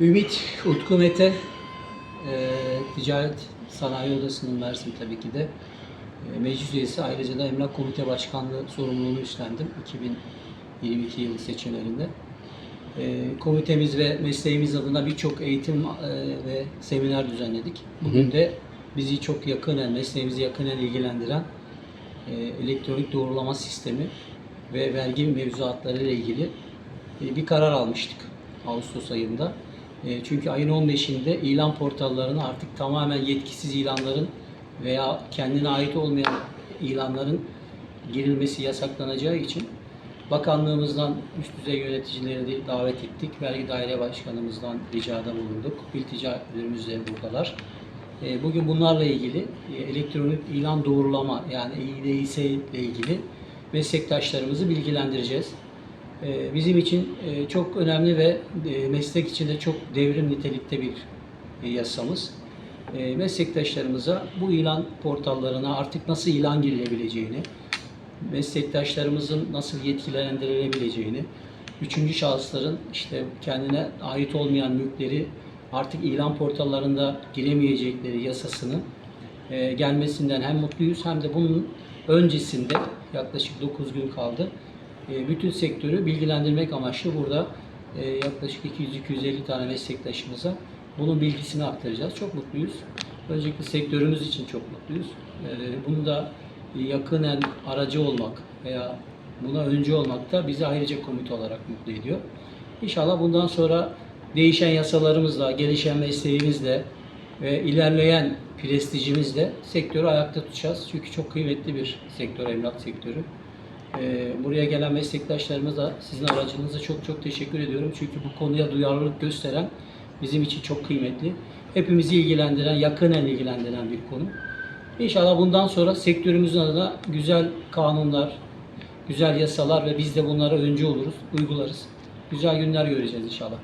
Ümit Utku Mete, e, Ticaret Sanayi Odası'nın Mersin tabii ki de e, meclis üyesi. Ayrıca da Emlak Komite Başkanlığı sorumluluğunu üstlendim 2022 yılı seçimlerinde. E, komitemiz ve mesleğimiz adına birçok eğitim e, ve seminer düzenledik. Bugün de bizi çok yakinen, mesleğimizi yakinen ilgilendiren e, elektronik doğrulama sistemi ve vergi mevzuatları ile ilgili e, bir karar almıştık Ağustos ayında. E, Çünkü ayın 15'inde ilan portallarına artık tamamen yetkisiz ilanların veya kendine ait olmayan ilanların girilmesi yasaklanacağı için bakanlığımızdan üst düzey yöneticileri davet ettik. Vergi daire başkanımızdan ricada bulunduk. İltica müdürümüz de buradalar. E, Bugün bunlarla ilgili e, elektronik ilan doğrulama yani İDİS ile ilgili meslektaşlarımızı bilgilendireceğiz. E, Bizim için e, çok önemli ve e, meslek içinde çok devrim nitelikte bir e, yasamız. Meslektaşlarımıza bu ilan portallarına artık nasıl ilan girilebileceğini, meslektaşlarımızın nasıl yetkilendirilebileceğini, üçüncü şahısların işte kendine ait olmayan mülkleri artık ilan portallarında giremeyecekleri yasasını gelmesinden hem mutluyuz hem de bunun öncesinde yaklaşık 9 gün kaldı. E, bütün sektörü bilgilendirmek amaçlı burada e, yaklaşık 200-250 tane meslektaşımıza bunun bilgisini aktaracağız. Çok mutluyuz. Öncelikle sektörümüz için çok mutluyuz. E, bunu da yakınen aracı olmak veya buna öncü olmak da bizi ayrıca komite olarak mutlu ediyor. İnşallah bundan sonra değişen yasalarımızla, gelişen mesleğimizle ve ilerleyen prestijimizle sektörü ayakta tutacağız. Çünkü çok kıymetli bir sektör, emlak sektörü. Ee, buraya gelen meslektaşlarımıza sizin aracınıza çok çok teşekkür ediyorum. Çünkü bu konuya duyarlılık gösteren bizim için çok kıymetli. Hepimizi ilgilendiren, yakinen ilgilendiren bir konu. İnşallah bundan sonra sektörümüzün adına güzel kanunlar, güzel yasalar ve biz de bunlara öncü oluruz, uygularız. Güzel günler göreceğiz inşallah.